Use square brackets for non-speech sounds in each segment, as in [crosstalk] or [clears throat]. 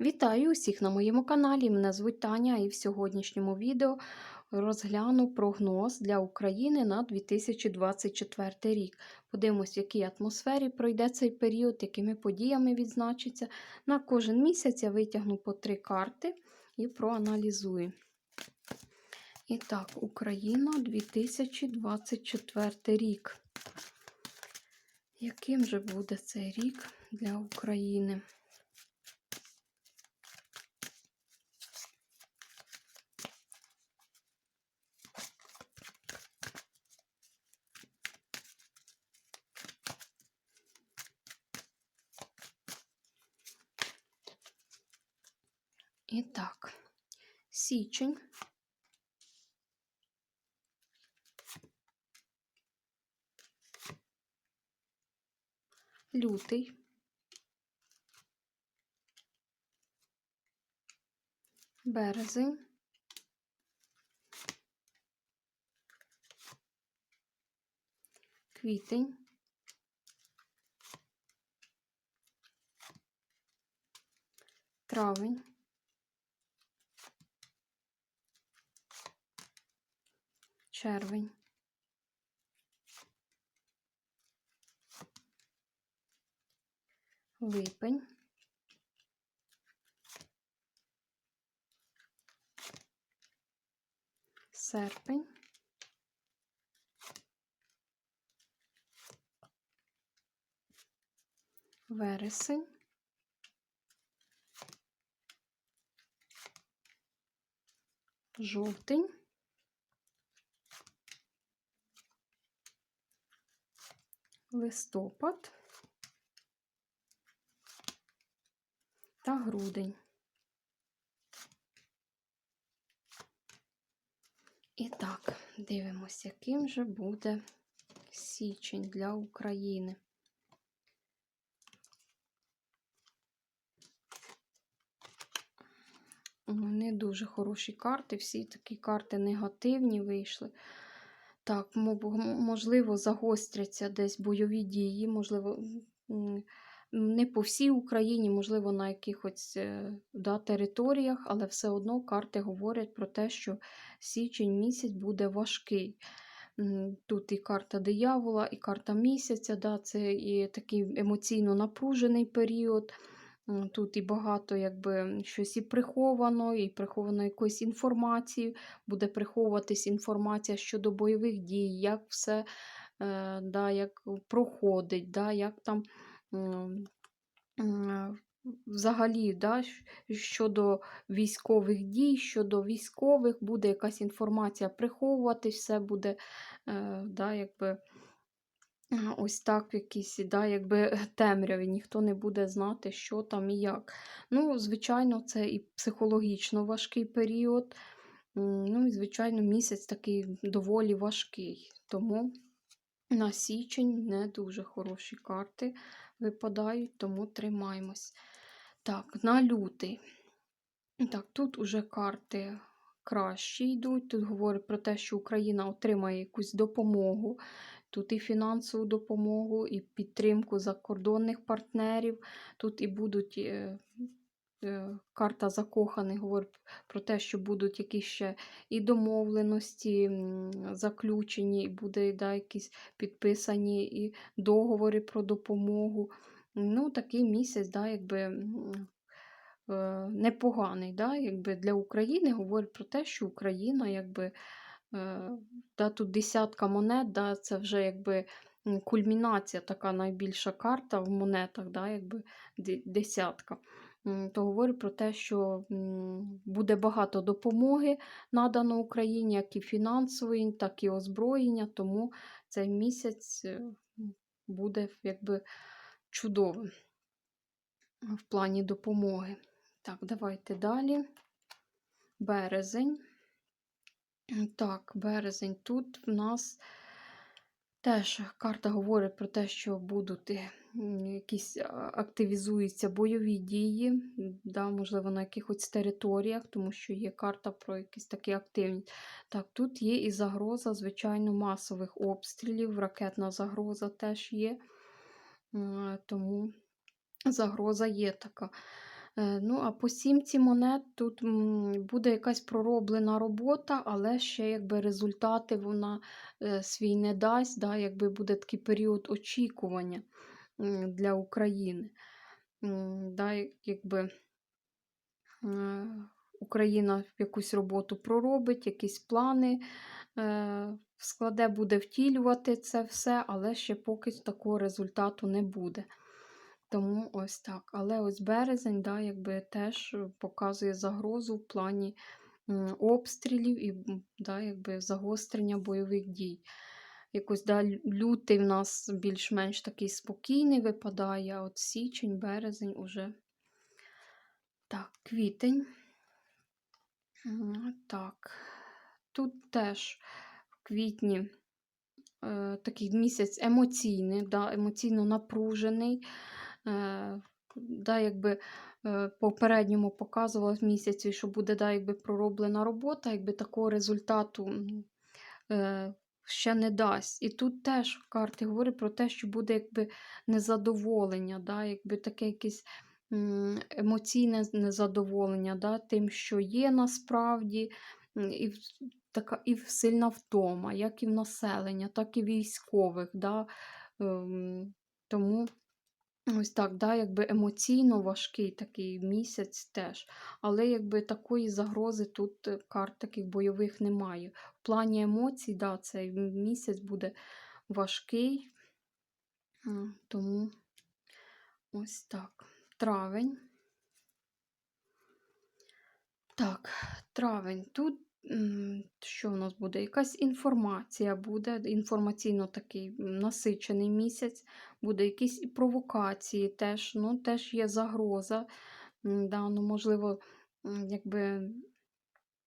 Вітаю усіх на моєму каналі. Мене звуть Таня, і в сьогоднішньому відео розгляну прогноз для України на 2024 рік. Подивимось, в якій атмосфері пройде цей період, якими подіями відзначиться. На кожен місяць я витягну по три карти і проаналізую. І так, Україна 2024 рік. Яким же буде цей рік для України? І так, січень. Лютий. Березень. Квітень. Травень. Червень. Липень. Серпень. Вересень. Жовтень. Листопад та грудень. І так, дивимося, яким же буде січень для України. Не дуже хороші карти, всі такі карти негативні вийшли. Так, можливо, загостряться десь бойові дії, можливо, не по всій Україні, можливо, на якихось е, да, територіях, але все одно карти говорять про те, що січень місяць буде важкий. Тут і карта диявола, і карта місяця, да, це і такий емоційно напружений період. Тут і багато якби щось і приховано, і приховано якоїсь інформації, буде приховуватись інформація щодо бойових дій, як все е, да, як проходить, да, як там взагалі да, щодо військових дій, щодо військових буде якась інформація приховуватись, все буде е, да, якби. Ось так в якійсь, да, якби темряві, ніхто не буде знати, що там і як. Ну, звичайно, це і психологічно важкий період. Ну, і, звичайно, місяць такий доволі важкий. Тому на січень не дуже хороші карти випадають, тому тримаємось. Так, на лютий. Так, тут уже карти кращі йдуть. Тут говорить про те, що Україна отримає якусь допомогу Тут і фінансову допомогу, і підтримку закордонних партнерів. Тут і будуть е, е, карта закоханих говорить про те, що будуть якісь ще і домовленості заключені, і буде да, якісь підписані і договори про допомогу. Ну, Такий місяць, да, якби. Е, непоганий, да, якби для України говорить про те, що Україна якби да, Тут десятка монет, да, це вже якби кульмінація, така найбільша карта в монетах, да, якби десятка. То говорю про те, що буде багато допомоги надано Україні, як і фінансової, так і озброєння, тому цей місяць е, буде якби чудовим в плані допомоги. Так, давайте далі. Березень. Так, березень. Тут в нас теж карта говорить про те, що будуть е, якісь активізуються бойові дії, да, можливо, на якихось територіях, тому що є карта про якісь такі активність. Так, тут є і загроза, звичайно, масових обстрілів, ракетна загроза теж є, тому загроза є така. Е, ну, а по сімці монет тут буде якась пророблена робота, але ще якби результати вона е, свій не дасть, да, якби буде такий період очікування для України. Да, якби е, Україна якусь роботу проробить, якісь плани складе, буде втілювати це все, але ще поки такого результату не буде. Тому ось так. Але ось березень, да, якби теж показує загрозу в плані обстрілів і да, якби загострення бойових дій. Якось да, лютий в нас більш-менш такий спокійний випадає, а от січень, березень уже. Так, квітень. Так, тут теж в квітні е, такий місяць емоційний, да, емоційно напружений. Е, да, якби е, попередньому показувалось місяці, що буде да, якби пророблена робота, якби такого результату е, ще не дасть. І тут теж карти говорять про те, що буде якби незадоволення, да, якби таке якесь емоційне незадоволення да, тим, що є насправді, і, така, і сильна втома, як і в населення, так і військових. Да, ем, тому ось так, да, якби емоційно важкий такий місяць теж. Але якби такої загрози тут е, карт таких бойових немає. В плані емоцій, да, цей місяць буде важкий, тому ось так. Травень. Так, травень. Тут що у нас буде? Якась інформація буде, інформаційно такий насичений місяць, буде якісь провокації теж, ну, теж є загроза. Да, ну, можливо, якби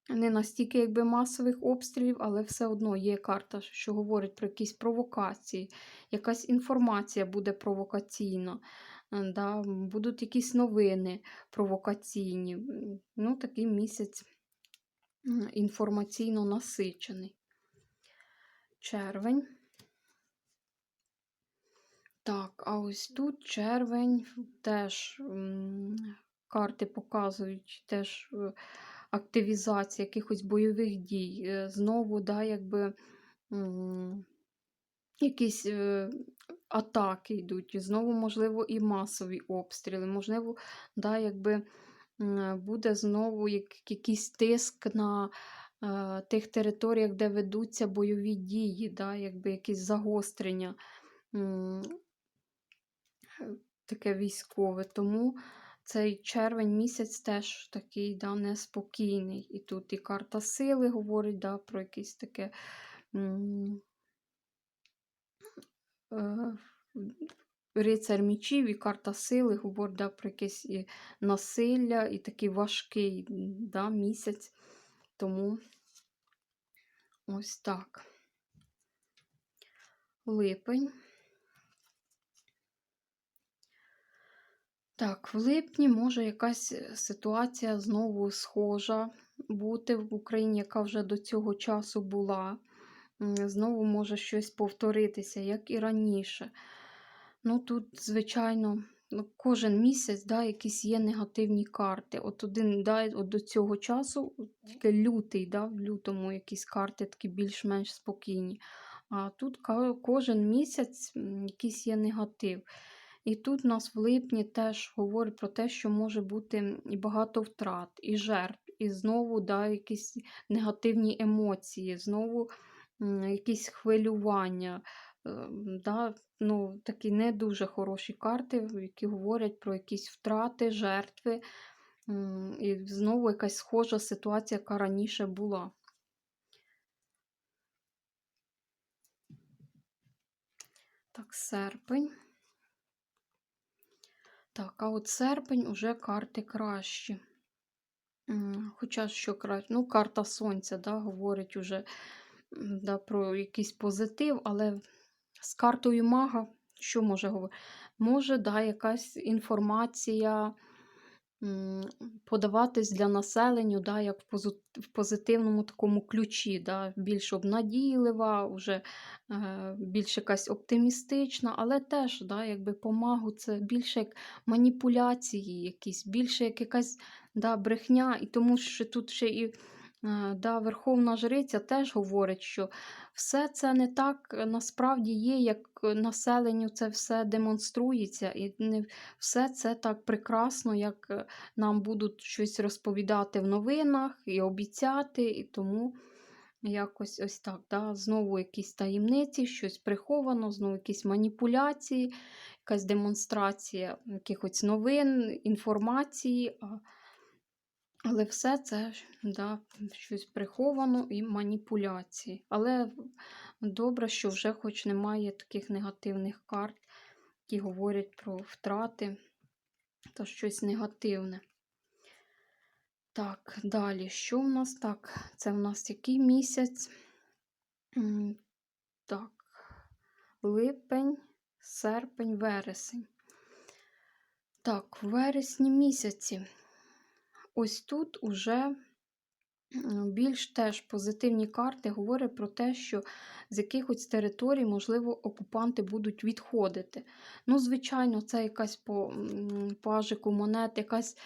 не настільки якби масових обстрілів, але все одно є карта, що говорить про якісь провокації, якась інформація буде провокаційна, да, будуть якісь новини провокаційні. Ну, такий місяць інформаційно насичений. Червень. Так, а ось тут червень теж карти показують теж е, активізація якихось бойових дій. Е, Знову, да, якби якісь е, атаки йдуть, знову, можливо, і масові обстріли. Можливо, да, якби буде знову як, якийсь тиск на е, тих територіях, де ведуться бойові дії, да, якби якісь загострення. е, Таке військове. Тому цей червень місяць теж такий да, неспокійний. І тут і карта сили говорить да, про якесь таке е, рицар мічів і карта сили говорить да, про якесь і насилля і такий важкий да, місяць. Тому ось так. Липень. Так, в липні може якась е, ситуація знову схожа бути в Україні, яка вже до цього часу була. Знову може щось повторитися, як і раніше. Ну, тут, звичайно, ну, кожен місяць да, якісь є негативні карти. От один да, от до цього часу, тільки лютий, да, в лютому якісь карти такі більш-менш спокійні. А тут кожен місяць якийсь є негатив. І тут нас в липні теж говорить про те, що може бути і багато втрат, і жертв, і знову да, якісь негативні емоції, знову якісь хвилювання. Ем, Да, ну, такі не дуже хороші карти, які говорять про якісь втрати, жертви. І знову якась схожа ситуація, яка раніше була. Так, серпень. Так, а от серпень уже карти кращі. Хоча що краще, ну, карта Сонця, да, говорить уже да, про якийсь позитив, але з картою мага, що може говорити? Може, да, якась інформація подаватись для населенню, да, як в, позитивному такому ключі, да, більш обнадійлива, вже е, більш якась оптимістична, але теж да, якби помагу це більше як маніпуляції, якісь, більше як якась да, брехня, і тому що тут ще і да, Верховна Жриця теж говорить, що все це не так е, насправді є, як е, населенню це все демонструється, і не все це так прекрасно, як е, нам будуть щось розповідати в новинах і обіцяти, і тому якось ось так. Да? Знову якісь таємниці, щось приховано, знову якісь маніпуляції, якась демонстрація якихось новин, інформації. а- Але все це да, щось приховано і маніпуляції. Але добре, що вже хоч немає таких негативних карт, які говорять про втрати та щось негативне. Так, далі, що в нас так? Це в нас який місяць? Так, липень, серпень, вересень. Так, вересні місяці. Ось тут уже більш теж позитивні карти говорять про те, що з якихось територій, можливо, окупанти будуть відходити. Ну, звичайно, це якась по пажику монет, якась,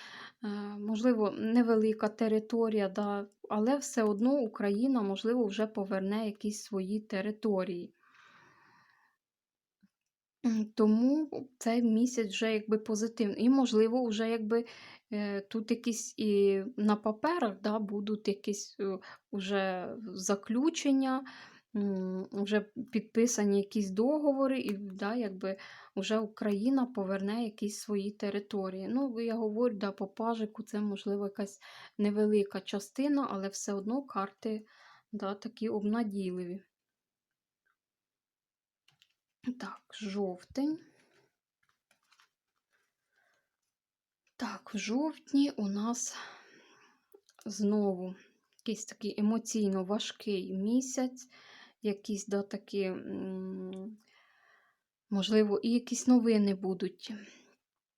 е, можливо, невелика територія, да, але все одно Україна, можливо, вже поверне якісь свої території. Тому цей місяць вже якби позитивний. І, можливо, вже якби тут якісь і на паперах да, будуть якісь е, уже заключення, вже підписані якісь договори, і да, якби вже Україна поверне якісь свої території. Ну, я говорю, да, по пажику це можливо якась невелика частина, але все одно карти да, такі обнадійливі. Так, жовтень. Так, в жовтні у нас знову якийсь такий емоційно важкий місяць, якісь да, такі, можливо, і якісь новини будуть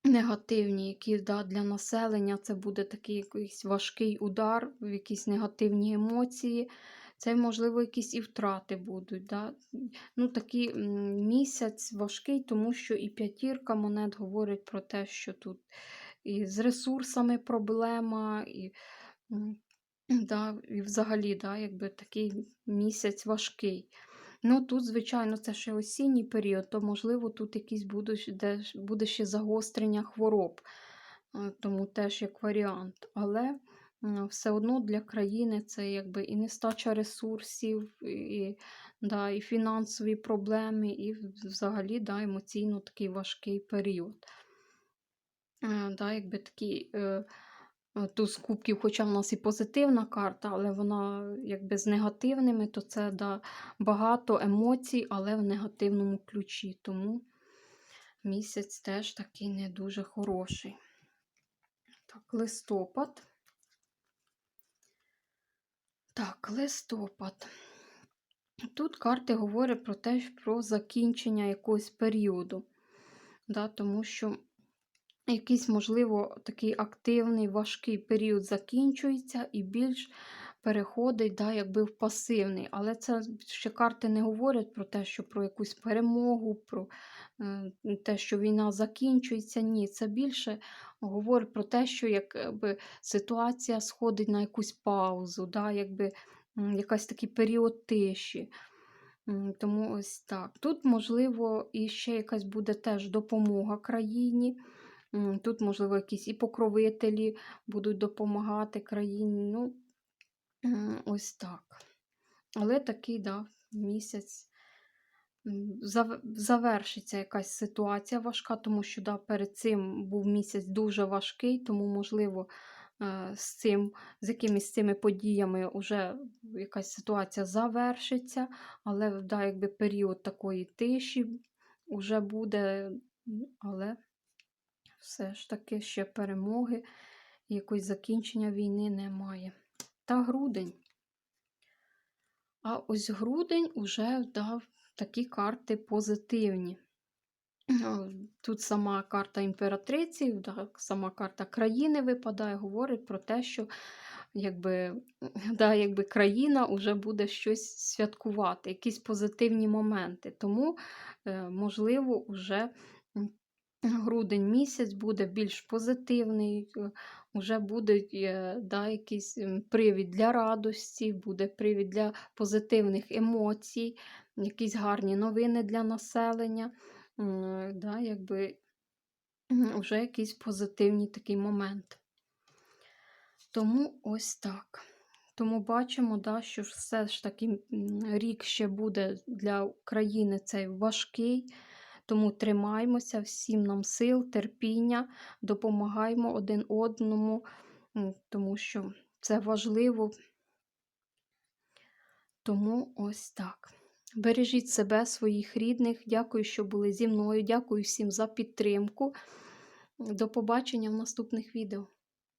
негативні, які да, для населення це буде такий якийсь важкий удар, якісь негативні емоції. Це, можливо, якісь і втрати будуть. Да? Ну, Такий місяць важкий, тому що і п'ятірка монет говорить про те, що тут і з ресурсами проблема, і, [clears throat] да, і взагалі да, якби такий місяць важкий. Ну, тут, звичайно, це ще осінній період, то, можливо, тут якісь будуть, де буде ще загострення хвороб, е, тому теж як варіант. Але все одно для країни це якби і нестача ресурсів, і, да, і фінансові проблеми, і взагалі да, емоційно такий важкий період. Е, да, якби такий е, е, туз кубків, хоча в нас і позитивна карта, але вона якби з негативними, то це да, багато емоцій, але в негативному ключі. Тому місяць теж такий не дуже хороший. Так, листопад. Так, листопад. Тут карти говорять про те, про закінчення якогось періоду. Да, тому що якийсь, можливо, такий активний, важкий період закінчується і більш переходить да, якби в пасивний. Але це ще карти не говорять про те, що про якусь перемогу, про е, те, що війна закінчується. Ні, це більше говорить про те, що якби, ситуація сходить на якусь паузу, да, якби, м, якась такий період тиші. Тому ось так. Тут, можливо, і ще якась буде теж допомога країні. Тут, можливо, якісь і покровителі будуть допомагати країні. Ну, ось так. Але такий, да, місяць завершиться якась ситуація важка, тому що да, перед цим був місяць дуже важкий, тому, можливо, е, з цим, з якимись цими подіями вже якась ситуація завершиться, але да, якби період такої тиші вже буде, але все ж таки ще перемоги, якось закінчення війни немає. Та грудень. А ось грудень уже дав такі карти позитивні. Тут сама карта імператриці, сама карта країни випадає, говорить про те, що якби, [laughs] да, якби країна вже буде щось святкувати, якісь позитивні моменти. Тому, е, можливо, вже грудень місяць буде більш позитивний, е, вже буде е, да, якийсь привід для радості, буде привід для позитивних емоцій, якісь гарні новини для населення. Да, якби вже якийсь позитивний такий момент. Тому ось так. Тому бачимо, да, що все ж таки рік ще буде для України цей важкий. Тому тримаймося, всім нам сил, терпіння, допомагаємо один одному, тому що це важливо. Тому ось так. Бережіть себе, своїх рідних. Дякую, що були зі мною. Дякую всім за підтримку. До побачення в наступних відео.